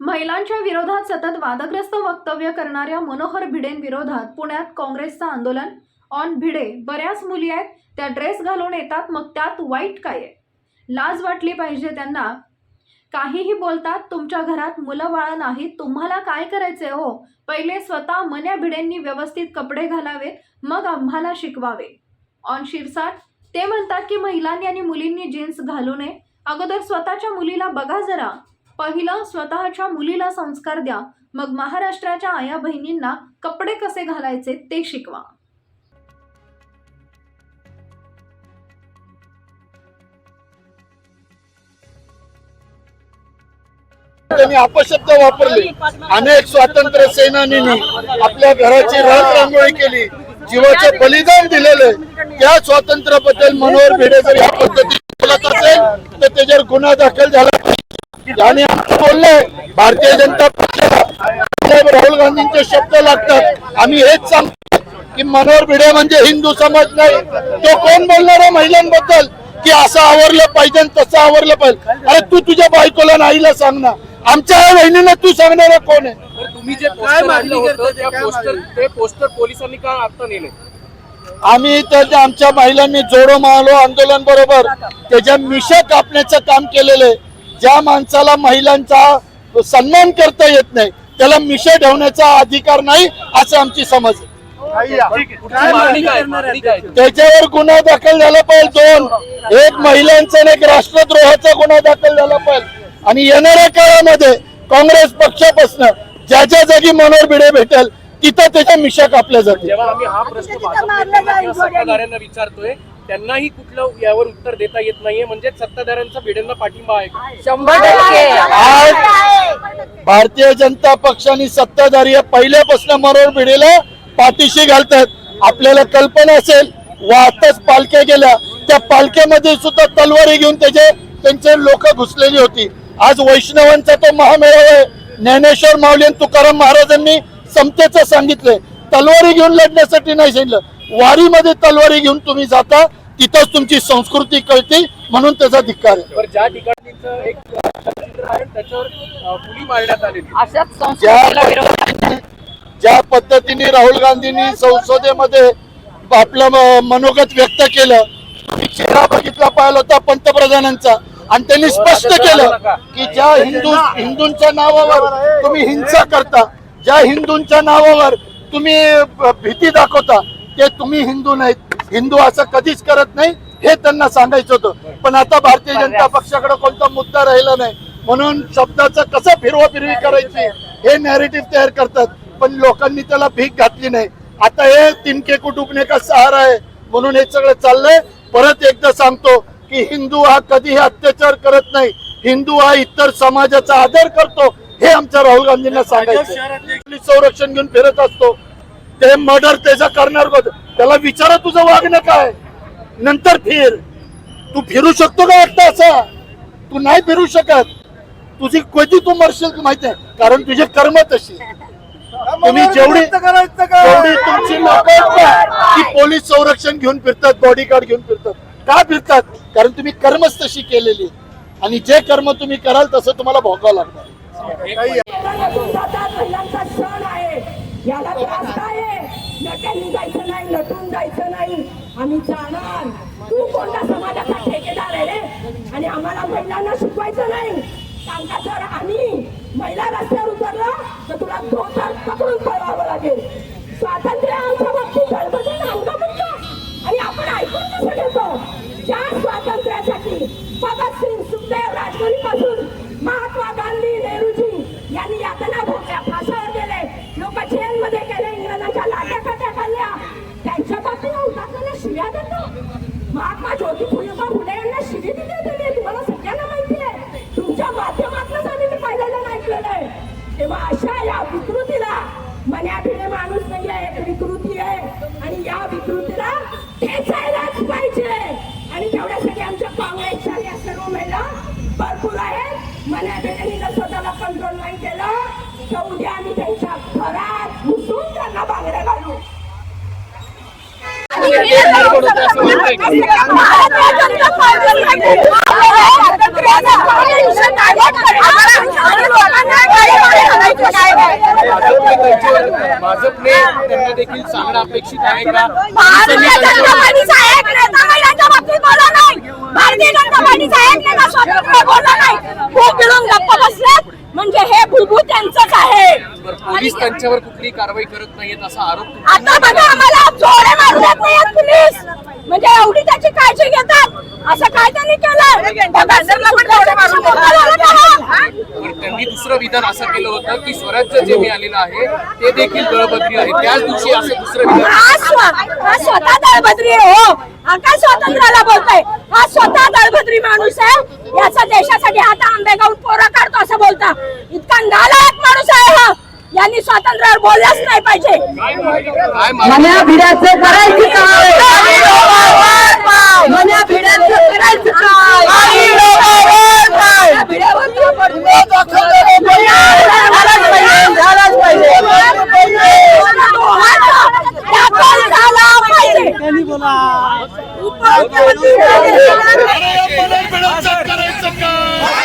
महिलांच्या विरोधात सतत वादग्रस्त वक्तव्य करणाऱ्या मनोहर भिडेंविरोधात पुण्यात काँग्रेसचं आंदोलन. ऑन भिडे बऱ्याच मुली आहेत त्या ड्रेस घालून येतात मग त्यात वाईट काय आहे? लाज वाटली पाहिजे त्यांना. काहीही बोलतात तुमच्या घरात मुलं बाळं नाहीत तुम्हाला काय करायचंय हो? पहिले स्वतः मन्या भिडेंनी व्यवस्थित कपडे घालावेत मग आम्हाला शिकवावे. ऑन शिरसाट ते म्हणतात की महिलांनी आणि मुलींनी जीन्स घालू नये. अगोदर स्वतःच्या मुलीला बघा जरा. पहिलं स्वतःच्या मुलीला संस्कार द्या. मग महाराष्ट्राच्या आया बहिणींना कपडे कसे घालायचे ते शिकवा. त्यांनी अपशब्द वापरले. अनेक स्वातंत्र्य सेनानींनी आपल्या घराची रांगोळी केली. जीवाचे बलिदान दिलेले त्या स्वातंत्र्याबद्दल मनोहर भिडे जर या पद्धतीने बोलत असेल तर त्याच्यावर गुन्हा दाखल झाला. आणि आम्ही बोललोय भारतीय जनता पक्षाला राहुल गांधींचे शब्द लागतात. आम्ही हेच सांगतो की मनोहर भिडे म्हणजे हिंदू समाज नाही. तो कोण बोलणार आहे महिलांबद्दल? की असं आवरलं पाहिजे आणि तसं आवरलं पाहिजे. अरे तू तुझ्या बायकोला आईला सांग ना. आमच्या आई बहिणीला तू सांगणारा कोण आहे? तुम्ही जे पोस्टर आणलं होतं त्या पोस्टर ते पोस्टर पोलिसांनी का आता नेले? आम्ही तर आमच्या महिलांनी जोडो मालो आंदोलन बरोबर त्याच्या मिशा कापण्याचं काम केलेलं आहे. ज्या माणसाला महिलांचा सन्मान करता येत नाही त्याला मिशा ठेवण्याचा अधिकार नाही असं आमची समज आहे. त्याच्यावर गुन्हा दाखल झाला पाहिजे दोन. एक महिलांचा आणि एक राष्ट्रद्रोहाचा गुन्हा दाखल झाला पाहिजे. आणि येणाऱ्या काळामध्ये काँग्रेस पक्षापासून ज्या ज्या जागी मनोहर भिडे भेटेल तिथं त्याच्या मिशा कापल्या जातील. जेव्हा आम्ही हा प्रश्न भाजपच्या सत्ताधाऱ्यांना विचारतोय त्यांनाही कुठलं यावर उत्तर देता येत नाहीये. म्हणजे सत्ताधाऱ्यांचा भिडेंना पाठिंबा आहे. का? शंभर टक्के. आज भारतीय जनता पक्षाने सत्ताधारी पहिल्यापासून मनोहर भिडेला पाठीशी घालतात आपल्याला कल्पना असेल वाहतच पालख्या गेल्या. त्या पालख्यामध्ये सुद्धा तलवारी घेऊन त्याचे त्यांचे लोक घुसलेली होती. आज वैष्णवांचा तो महामेळावा आहे. ज्ञानेश्वर माऊली आणि तुकाराम महाराजांनी समतेचं सांगितलंय. तलवारी घेऊन लढण्यासाठी नाही सांगितलं. वारीमध्ये तलवारी घेऊन तुम्ही जाता तिथंच तुमची संस्कृती कळते म्हणून त्याचा धिक्कार आहे. ज्या ठिकाणीचं एक चित्र आहे त्याच्यावर अं, मुली मारण्यात आलेली. अशाच संस्कृतीला विरोध ज्या पद्धतीने राहुल गांधींनी संसदेमध्ये आपलं म- मनोगत व्यक्त केलं चेहरा बघितला पाहिला होता पंतप्रधानांचा आणि त्यांनी स्पष्ट केलं की ज्या हिंदू हिंदूंच्या नावावर तुम्ही हिंसा करता ज्या हिंदूंच्या नावावर तुम्ही भीती दाखवता ते तुम्ही हिंदू नाहीत. हिंदू असं कधीच करत नाही. हे त्यांना सांगायचं होतं. पण आता भारतीय जनता पक्षाकडे कोणता मुद्दा राहिला नाही. म्हणून शब्दाचं कसं फिरवा फिरवी करायची हे नॅरेटिव्ह तयार करतात. पण लोकांनी त्याला भीक घातली नाही. आता हे तिनके कुटुंबने का सहारा आहे? म्हणून हे सगळं चाललंय. परत एकदा सांगतो की हिंदू हा कधीही अत्याचार करत नाही. हिंदू हा इतर समाजाचा आदर करतो. हे आमच्या राहुल गांधींना सांगायचं पोलीस संरक्षण घेऊन फिरत असतो. ते मर्डर त्याचा करणार? त्याला विचारा तुझं वागणं काय? नंतर फिर. तू फिरू शकतो का वाटतं असा? तू नाही फिरू शकत. तुझी कधी तू मरशील माहिती आहे. कारण तुझे कर्म तशी तुम्ही जेवढी जेवढी तुमची लोक की पोलीस संरक्षण घेऊन फिरतात बॉडीगार्ड घेऊन फिरतात. का फिरतात? कारण तुम्ही कर्मच तशी केलेली. आणि जे कर्म तुम्ही कराल तसं तुम्हाला भोगावं लागणार. याला त्रास काय आहे जायचं नाही नटून जायचं नाही. आम्ही जाणार. तू कोणत्या समाजाचा ठेकेदार आहे रे? आणि आम्हाला महिलांना शिकवायचं नाही. सांगता जर आम्ही महिला रस्त्यावर उतरला तर तुला धोतर पकडून पळवावं लागेल. स्वातंत्र्य आमच्या बाबतीत आमचं म्हणतो आणि आपण ऐकून कसं घेतो? ज्या स्वातंत्र्यासाठी भगतसिंग महात्मा ज्योतिबा फुले यांना शिवी दिली होती हे तुम्हाला सगळ्यांना माहिती आहे. तुमच्या माध्यमातूनच आम्ही ते पाहिलेलं आणि ऐकलेलं आहे तेव्हा अशा या विकृतीला मन्या माणूस नाही आहे विकृती आहे. आणि या विकृतीला ठेचायलाच पाहिजे. आणि तेवढ्यासाठी आमच्या काँग्रेसच्या या सर्व महिला भरपूर आहेत. मन्या जर स्वतःला कंट्रोल नाही केलं. तर उद्या आम्ही त्यांच्या घरात घुसून त्यांना बांगड्या घालू. भारतीय जनता पार्टी त्यांच्यावर भाजपने त्यांना देखील सांगणं अपेक्षित आहे का भारतीय जनता पार्टीचा एक नेता महिलांच्या बाबतीत बोलला नाही भारतीय जनता पार्टीचा एक नेता स्वतंत्र बोलला नाही खूप मिळून गप्प बसल्यात म्हणजे हे भूभूत त्यांचंच आहे? पोलीस त्यांच्यावर कुठली कारवाई करत नाहीयेत असा आरोप आता बघा आम्हाला जोडे मारू देत नाहीत पोलीस. म्हणजे एवढी त्याची काळजी घेतात. असं काय त्यांनी केलं त्यांनी दुसरं विधान असं केलं होतं की स्वराज्य जे मी आलेलं आहे ते देखील दळबद्री आहे. त्याच दिवशी असं दुसरं विधान स्व- स्वतः दळभद्री आहे हो. हा काय स्वातंत्र्याला बोलतोय. हा माणूस आहे याचा देशासाठी हात आंबेगावून पोरा काढतो असं बोलता. इतका नालायक माणूस आहे हा. यांनी स्वातंत्र्यावर बोललाच नाही पाहिजे. मन्या भिड्याचं करायचं काय? मन्या भिड्याचं करायचं काय? भिड्यावर झालाच पाहिजे झालाच पाहिजे. झाला पाहिजे. उपमुख्यमंत्री करायचं काय